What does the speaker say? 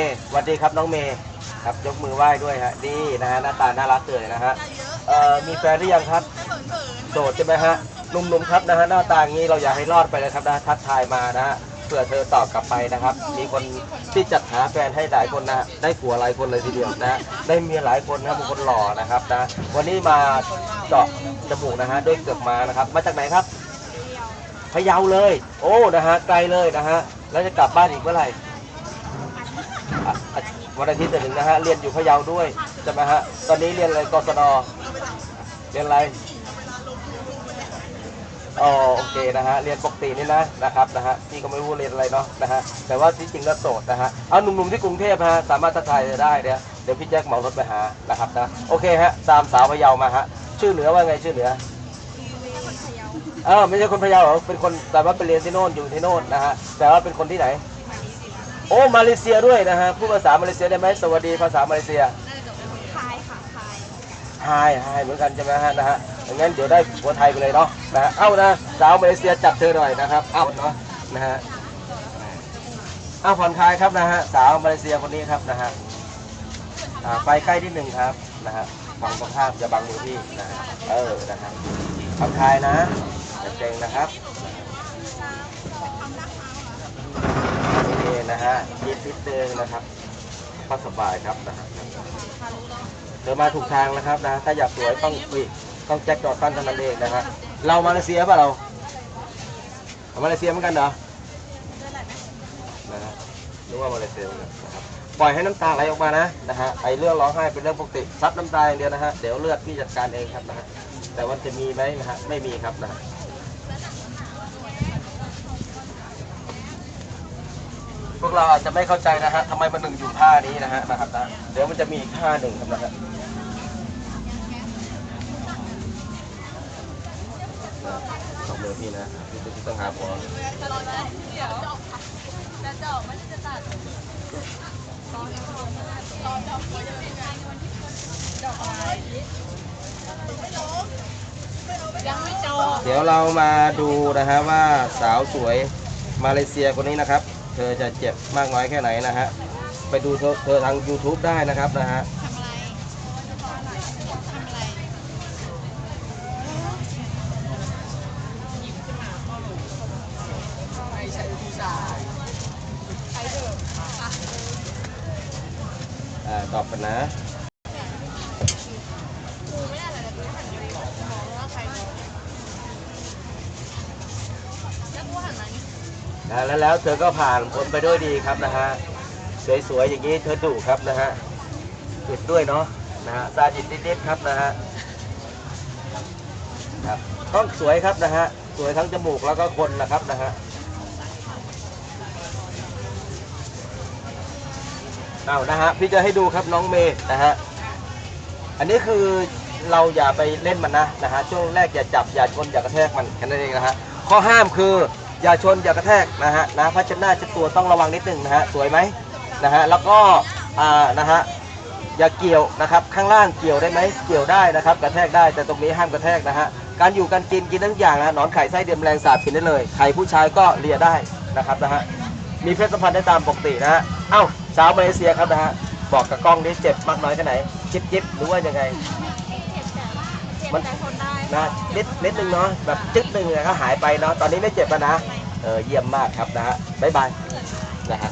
สวัสดีครับน้องเมย์ครับยกมือไหว้ด้วยฮะนี่นะฮะหน้าตาน่ารักเลยนะฮะเอ่อมีแฟนหรือยังครับโสดใช่ไหมฮะหนุ่มๆครับนะฮะหน้าตางี้เราอยากให้รอดไปเลยครับนะทักทายมานะฮะเผื่อเธอตอบกลับไปนะครับ มีคนที่จัดหาแฟนให้หลายคนนะได้ผัวหลายคนเลยทีเดียวนะได้เมียหลายคนนะบางคนหล่อนะครับนะวันนี้มาเจาะจมูกนะฮะด้วยเกือกมานะครับ มาจากไหนครับพะเยาเลย โอ้นะฮะไกลเลยนะฮะแล้วจะกลับบ้านอีกเมื่อไหร่ วันอาทิตย์หนึ่งนะฮะเรียนอยู่พะเยาด้วยใช่ไหมฮะตอนนี้เรียนอะไรกศนเรียนอะไรอ๋อโอเคนะฮะเรียนปกตินี่นะนะครับนะฮะพี่ก็ไม่รู้เรียนอะไรเนาะนะฮะแต่ว่าที่จริงแล้วโสดนะฮะเอาหนุ่มๆที่กรุงเทพฮะสามารถทักทายได้เนี่ยเดี๋ยวพี่แจ็คเหมารถไปหานะครับนะโอเคฮะตามสาวพะเยามาฮะชื่อเหนือว่าไงชื่อเหนือเออไม่ใช่คนพะเยาเหรอเป็นคนแต่ว่าไปเรียนที่โน่นอยู่ที่โน่นนะฮะแต่ว่าเป็นคนที่ไหน โอ้มาเลเซียด้วยนะฮะพูดภาษามาเลเซียได้ไหมสวัสดีภาษามาเลเซียคายค่ะคายไฮไฮเหมือนกันใช่ไหมฮะนะฮะอย่างนั้นเดี๋ยวได้ผัวไทยไปเลยเนาะนะฮะเอ้านะสาวมาเลเซียจับเธอหน่อยนะครับเอ้าเนาะนะฮะเอ้าผ่อนคลายครับนะฮะสาวมาเลเซียคนนี้ครับนะฮะอ่าไปใกล้ที่หนึ่งครับนะฮะฝั่งตรงข้ามจะบังมือพี่นะฮะเออนะฮะผ่อนคลายนะอย่าเกรงนะครับ โอเค นะฮะยิดนิดเดิงนะครับก็สบายครับนะฮะเดินมาถูกทางนะครับนะ ถ้าอยากสวยต้องอุ้ยต้องแจ็คจอดฟันเท่านั้นเองนะฮะเรามาเลเซียป่ะเรามาเลเซียเหมือนกันเหรอนะฮะนึกว่ามาเลเซียเหมือนกันนะครับปล่อยให้น้ำตาไหลออกมานะนะฮะไอเรื่องร้องไห้เป็นเรื่องปกติซับน้ำตาอย่างเดียวนะฮะเดี๋ยวเลือดพี่จัดการเองครับนะฮะแต่ว่าจะมีไหมนะฮะไม่มีครับนะฮะ พวกเราอาจจะไม่เข้าใจนะฮะทำไมมันถึงอยู่ท่านี้นะฮะนะครับนะเดี๋ยวมันจะมีอีกท่าหนึ่งครับนะฮะสองมือพี่นะพี่จะต้องหาพอเดี๋ยวจะเจาะมันจะตัดตอนนี้ตอนดอกไม้จะเป็นงานวันที่ดอกไม้ยังไม่จบเดี๋ยวเรามาดูนะฮะว่าสาวสวยมาเลเซียคนนี้นะครับ ธอจะเจ็บมากน้อยแค่ไหนนะฮะ ไปดูเธอทาง YouTube ได้นะครับนะฮะทำอะไรทำอะไรใครเถอะอ่าตอบกันนะ กูไม่ได้อะไรเลยกูหันไปมองว่าใครมองแล้วกูหันมานี่ นะแล้วแล้วเธอก็ผ่านพ้นไปด้วยดีครับนะฮะสวยๆอย่างนี้เธอดุครับนะฮะจิตด้วยเนาะนะฮะซาจิตนิดๆครับนะฮะครับต้องสวยครับนะฮะสวยทั้งจมูกแล้วก็คนนะครับนะฮะเอานะฮะพี่จะให้ดูครับน้องเมย์นะฮะอันนี้คือเราอย่าไปเล่นมันนะนะฮะช่วงแรกอย่าจับอย่าชนอย่ากระแทกมันแค่นั้นเองนะฮะข้อห้ามคือ อย่าชนอย่ากระแทกนะฮะนะพัชหน้าเช็ดตัวต้องระวังนิดหนึ่งนะฮะสวยไหมนะฮะแล้วก็อ่านะฮะอย่าเกี่ยวนะครับข้างล่างเกี่ยวได้ไหมเกี่ยวได้นะครับ กระแทกได้แต่ตรงนี้ห้ามกระแทกนะฮะการอยู่การกินกินทั้งอย่างนะหนอนไข่ไส้เดือนแมลงสาบกินได้เลยไข่ผู้ชายก็เลียได้นะครับนะฮะมีเพศสัมพันธ์ได้ตามปกตินะฮะเอ้าสาวมาเลเซียครับนะฮะบอกกับกล้องนี้เจ็บมากน้อยแค่ไหน จิบจิบหรือว่ายังไง มันได้นะนิดนิดนึงเนาะแบบจึ๊ดนึงเนี่ยก็หายไปเนาะตอนนี้ไม่เจ็บแล้วนะเออเยี่ยมมากครับนะฮะบ๊ายบายนะฮะ